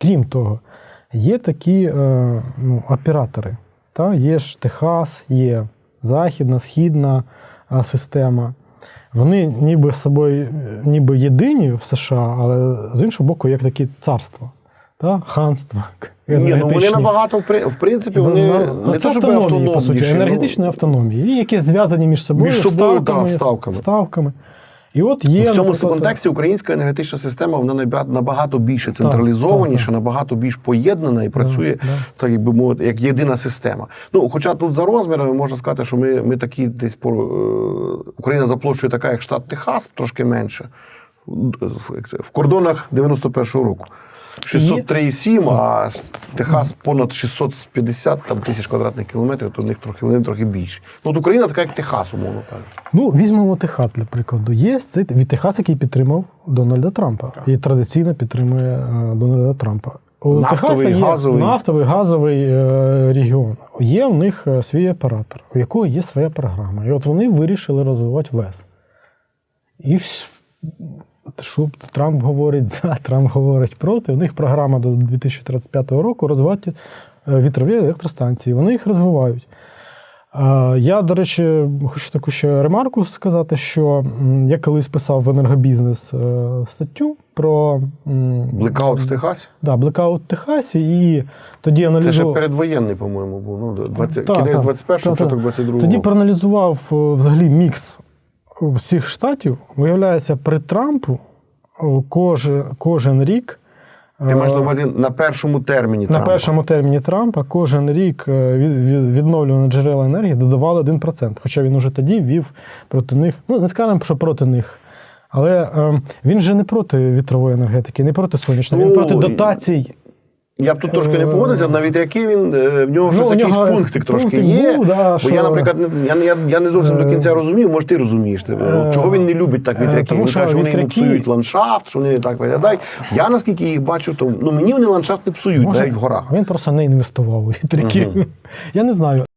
Крім того, є такі е, ну, оператори. Та? Є ж Техас, є західна, східна е, система. Вони ніби з собою е, ніби єдині в США, але з іншого боку, як такі царства, та? ханства. Ні, ну вони набагато в принципі вони Ну, не це те, автономії, по суті, ну, автономії, і які зв'язані між собою, Між собою, ставками, да, ставками. ставками. І от є, в цьому контексті українська енергетична система вона набагато- більше централізованіша, так, так. набагато більш поєднана і працює так, так, як би мовити, як єдина система. Ну, хоча тут за розмірами можна сказати, що ми, ми такі десь по е, Україна за площею така, як штат Техас, трошки менше. В- В кордонах 91-го року. 603,7, а Техас понад 650 там, тисяч квадратних кілометрів, то в них трохи, вони трохи більше. Ну, от Україна така, як Техас, умовно кажучи. Ну, візьмемо Техас, для прикладу. Є цей від Техас, який підтримав Дональда Трампа. І традиційно підтримує е, Дональда Трампа. У Нафтовий, Техаса є газовий. нафтовий газовий е, регіон. Є у них е, свій оператор, у якого є своя програма. І от вони вирішили розвивати ВЕС. І вс- що Трамп говорить за, Трамп говорить проти. У них програма до 2035 року розвивати е, вітрові електростанції. Вони їх розвивають. Е, Я, до речі, хочу таку ще ремарку сказати, що я колись писав в енергобізнес е, статтю про Блекаут в Техасі. Да, блекаут в Техасі, і тоді Це ще передвоєнний, по-моєму, був. Ну, 20, Так, кінець 21-го, Так, так. початок 22-го. Тоді проаналізував взагалі мікс всіх штатів. Виявляється, при Трампу е, кожен, рік. Ти маєш на е, увазі на першому терміні на Трампа. першому терміні Трампа кожен рік е, від, від, відновлювані джерела енергії додавали 1%. Хоча він уже тоді вів проти них, ну не скажемо, що проти них. Але е, він же не проти вітрової енергетики, не проти сонячної, він проти дотацій. Я б тут трошки не погодився, на вітряки він е, в нього Ну, щось якийсь пунктик трошки є. був, да, бо що- я, наприклад, я, я, я не зовсім до кінця Е, розумів, може ти розумієш. Ти, е, чого він не любить так вітряки? тому Він каже, що вони йому псують ландшафт, що вони не так виглядають. Я наскільки їх бачу, то ну мені вони ландшафт не псують, навіть в горах. Він просто не інвестував у вітряки. Угу. Я не знаю.